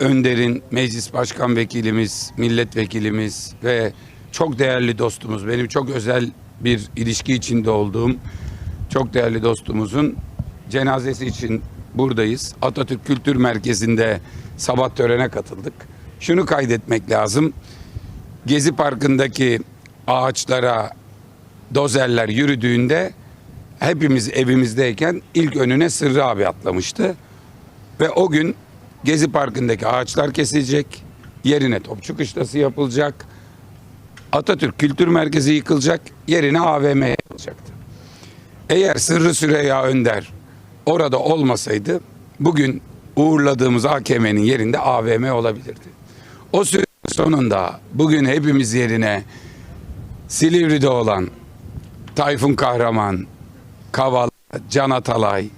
Önder'in meclis başkan vekilimiz, milletvekilimiz ve çok değerli dostumuz, benim çok özel bir ilişki içinde olduğum çok değerli dostumuzun cenazesi için buradayız. Atatürk Kültür Merkezi'nde sabah törene katıldık. Şunu kaydetmek lazım. Gezi Parkı'ndaki ağaçlara dozerler yürüdüğünde hepimiz evimizdeyken ilk önüne Sırrı abi atlamıştı. Ve o gün Gezi Parkı'ndaki ağaçlar kesilecek, yerine Topçu Kışlası yapılacak, Atatürk Kültür Merkezi yıkılacak, yerine AVM yapılacaktı. Eğer Sırrı Süreyya Önder orada olmasaydı bugün uğurladığımız AKM'nin yerinde AVM olabilirdi. O süre sonunda bugün hepimiz yerine Silivri'de olan Tayfun Kahraman, Kavala, Can Atalay,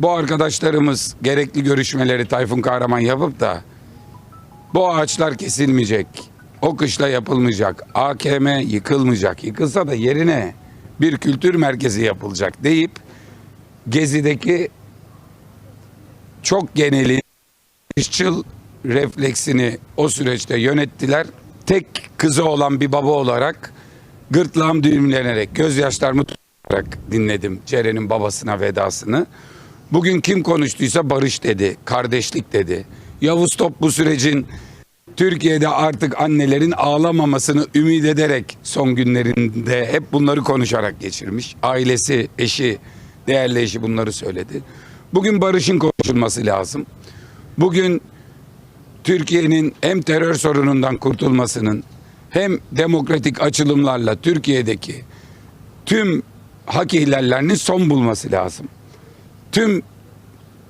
bu arkadaşlarımız gerekli görüşmeleri Tayfun Kahraman yapıp da bu ağaçlar kesilmeyecek, o kışla yapılmayacak, AKM yıkılmayacak, yıkılsa da yerine bir kültür merkezi yapılacak deyip Gezi'deki çok geneli işçıl refleksini o süreçte yönettiler. Tek kızı olan bir baba olarak gırtlağım düğümlenerek, gözyaşlarımı tutarak dinledim Ceren'in babasına vedasını. Bugün kim konuştuysa barış dedi, kardeşlik dedi. Yavuz Top bu sürecin Türkiye'de artık annelerin ağlamamasını ümit ederek son günlerinde hep bunları konuşarak geçirmiş. Ailesi, eşi, değerli eşi bunları söyledi. Bugün barışın konuşulması lazım. Bugün Türkiye'nin hem terör sorunundan kurtulmasının hem demokratik açılımlarla Türkiye'deki tüm hak ihlallerinin son bulması lazım. Tüm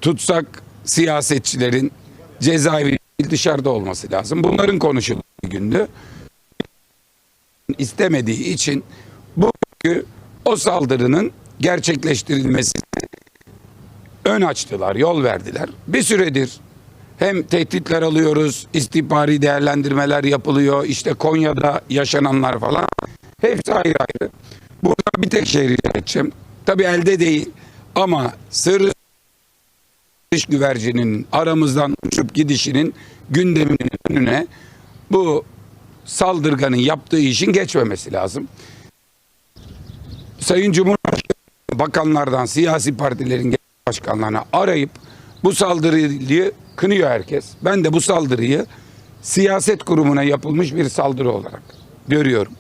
tutsak siyasetçilerin cezaevi dışarıda olması lazım. Bunların konuşulduğu gündü. İstemediği için bugünkü o saldırının gerçekleştirilmesine ön açtılar, yol verdiler. Bir süredir hem tehditler alıyoruz, istihbari değerlendirmeler yapılıyor. İşte Konya'da yaşananlar falan. Hepsi ayrı ayrı. Burada bir tek şey rica. Tabii elde değil ama sır dış güvercinin aramızdan uçup gidişinin gündeminin önüne bu saldırganın yaptığı işin geçmemesi lazım. Sayın Cumhurbaşkanı bakanlardan siyasi partilerin başkanlarına arayıp bu saldırıyı kınıyor herkes. Ben de bu saldırıyı siyaset kurumuna yapılmış bir saldırı olarak görüyorum.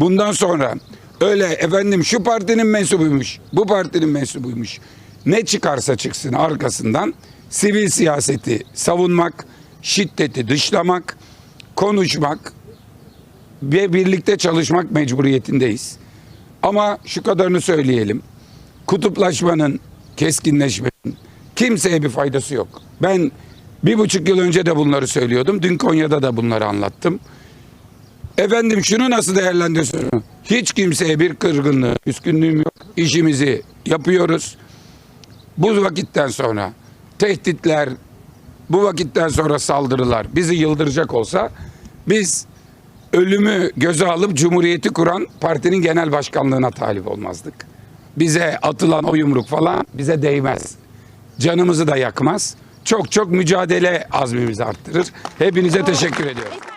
Bundan sonra öyle efendim şu partinin mensubuymuş, bu partinin mensubuymuş. Ne çıkarsa çıksın arkasından sivil siyaseti savunmak, şiddeti dışlamak, konuşmak ve birlikte çalışmak mecburiyetindeyiz. Ama şu kadarını söyleyelim. Kutuplaşmanın, keskinleşmenin kimseye bir faydası yok. Ben bir buçuk yıl önce de bunları söylüyordum. Dün Konya'da da bunları anlattım. Efendim şunu nasıl değerlendiriyorsun? Hiç kimseye bir kırgınlığı, küskünlüğüm yok. İşimizi yapıyoruz. Bu vakitten sonra tehditler, bu vakitten sonra saldırılar bizi yıldıracak olsa biz ölümü göze alıp cumhuriyeti kuran partinin genel başkanlığına talip olmazdık. Bize atılan o yumruk falan bize değmez. Canımızı da yakmaz. Çok çok mücadele azmimizi arttırır. Hepinize teşekkür ediyorum.